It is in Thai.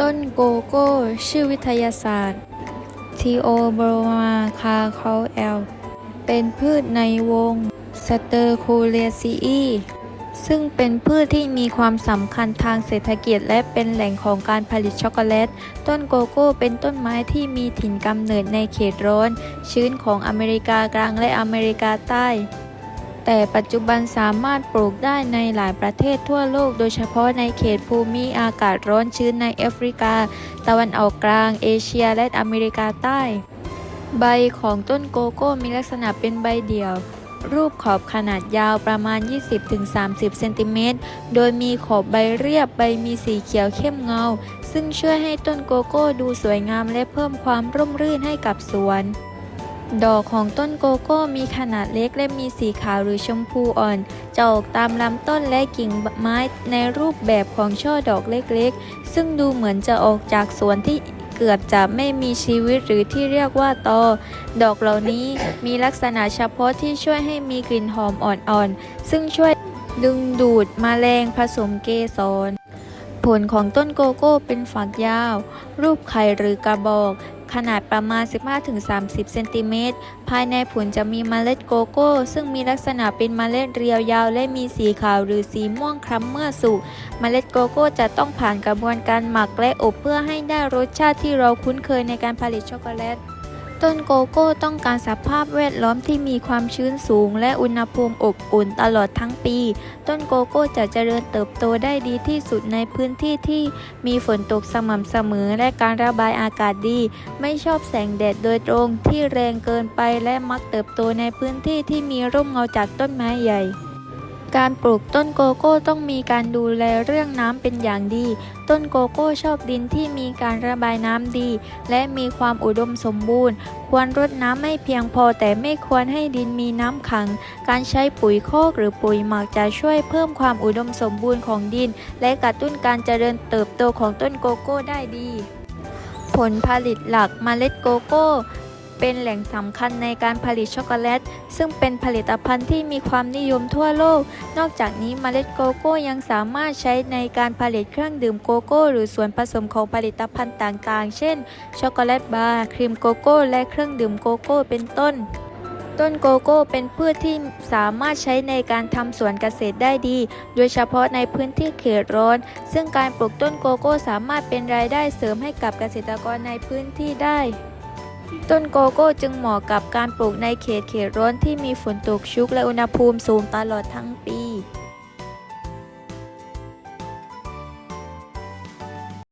ต้นโกโก้ ชื่อวิทยาศาสตร์ ทีโอโบรมาคาเคาแอล เป็นพืชในวงสเตอร์คูเลซีอีซึ่งเป็นพืชที่มีความสำคัญทางเศรษฐกิจและเป็นแหล่งของการผลิตช็อกโกแลต ต้นโกโก้เป็นต้นไม้ที่มีถิ่นกำเนิดในเขตร้อน ชื้นของอเมริกากลางและอเมริกาใต้ แต่ปัจจุบันสามารถปลูกได้ในหลายประเทศทั่วโลก โดยเฉพาะในเขตภูมิอากาศร้อนชื้นในแอฟริกา ตะวันออกกลาง เอเชีย และอเมริกาใต้ ใบของต้นโกโก้มีลักษณะเป็นใบเดี่ยว รูปขอบขนาดยาวประมาณ 20-30 เซนติเมตร โดยมีขอบใบเรียบใบมีสีเขียวเข้มเงา ซึ่งช่วยให้ต้นโกโก้ดูสวยงามและเพิ่มความร่มรื่นให้กับสวน ดอกของต้นโกโก้มีขนาดเล็กและมีสีขาวหรือชมพูอ่อน จะออกตามลำต้นและกิ่งไม้ในรูปแบบของช่อดอกเล็กๆ ซึ่งดูเหมือนจะออกจากสวนที่เกือบจะไม่มีชีวิตหรือที่เรียกว่าตอ ดอกเหล่านี้มีลักษณะเฉพาะที่ช่วยให้มีกลิ่นหอมอ่อนๆ ซึ่งช่วยดึงดูดมแมลงผสมเกสรผลของต้นโกโก้เป็นฝักยาว รูปไข่หรือกระบอก ขนาดประมาณ 15-30 เซนติเมตร ภายในผลจะมีเมล็ดโกโก้ ซึ่งมีลักษณะเป็นเมล็ดเรียวยาว และมีสีขาวหรือสีม่วงคล้ำเมื่อสุก เมล็ดโกโก้จะต้องผ่านกระบวนการหมักและอบเพื่อให้ได้รสชาติที่เราคุ้นเคยในการผลิตช็อกโกแลต ต้นโกโก้ต้องการสภาพแวดล้อมที่มีความชื้นสูง และอุณหภูมิอบอุ่นตลอดทั้งปี ต้นโกโก้จะเจริญเติบโตได้ดีที่สุดในพื้นที่ที่มีฝนตกสม่ำเสมอและการระบายอากาศดี ไม่ชอบแสงแดดโดยตรงที่แรงเกินไปและมักเติบโตในพื้นที่ที่มีร่มเงาจากต้นไม้ใหญ่ การปลูกต้นโกโก้ต้องมีการดูแลเรื่องน้ำเป็นอย่างดี ต้นโกโก้ชอบดินที่มีการระบายน้ำดี และมีความอุดมสมบูรณ์ ควรรดน้ำไม่เพียงพอแต่ไม่ควรให้ดินมีน้ำขัง การใช้ปุ๋ยโคกหรือปุ๋ยหมักจะช่วยเพิ่มความอุดมสมบูรณ์ของดิน และกระตุ้นการเจริญเติบโตของต้นโกโก้ได้ดี ผลผลิตหลักมเมล็ดโกโก้ เป็นแหล่งสำคัญในการผลิตช็อกโกแลต ซึ่งเป็นผลิตภัณฑ์ที่มีความนิยมทั่วโลก นอกจากนี้เมล็ดโกโก้ยังสามารถใช้ในการผลิตเครื่องดื่มโกโก้ หรือส่วนผสมของผลิตภัณฑ์ต่างๆ เช่น ช็อกโกแลตบาร์ ครีมโกโก้ และเครื่องดื่มโกโก้ เป็นต้น ต้นโกโก้เป็นพืชที่สามารถใช้ในการทำสวนเกษตรได้ดี โดยเฉพาะในพื้นที่เขตร้อน ซึ่งการปลูกต้นโกโก้สามารถเป็นรายได้เสริมให้กับเกษตรกรในพื้นที่ได้ ต้นโกโก้จึงเหมาะกับการปลูกในเขตเขตร้อนที่มีฝนตกชุกและอุณหภูมิสูงตลอดทั้งปี